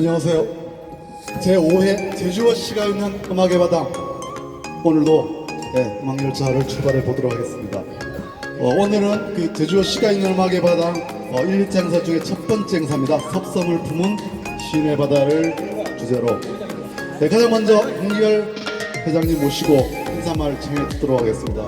안녕하세요. 제5회 제주어시가 있는 음악의 바다 오늘도 네, 음악 열차를 출발해 보도록 하겠습니다. 어, 오늘은 그 제주어시가 있는 음악의 바다 어, 1차 행사 중에 첫 번째 행사입니다. 섭성을 품은 시인의 바다를 주제로 네, 가장 먼저 홍기열 회장님 모시고 인사말 청해 듣도록 하겠습니다.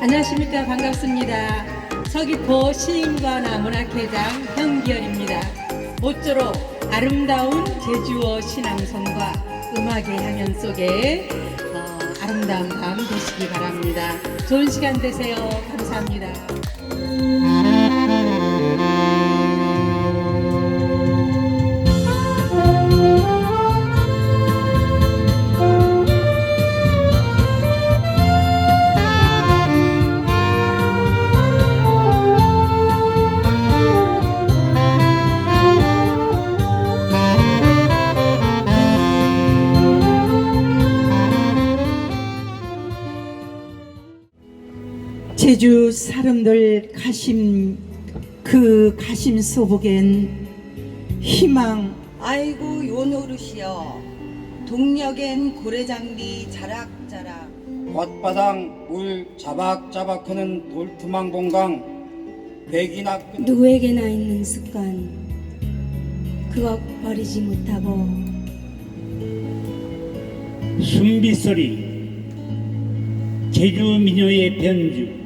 안녕하십니까 반갑습니다. 서귀포 시인과나 문학회장 현기열입니다. 모쪼록 아름다운 제주어 신앙송과 음악의 향연 속에 어, 아름다운 밤 되시기 바랍니다. 좋은 시간 되세요. 감사합니다. 제주 사람들 가심 그 가심 소복엔 희망. 아이고 요 노릇이여. 동력엔 고래장비 자락자락. 겉바당 물 자박자박 하는 돌투망 공강. 백이나 끈 누구에게나 있는 습관. 그거 버리지 못하고. 순비소리. 제주 민요의 변주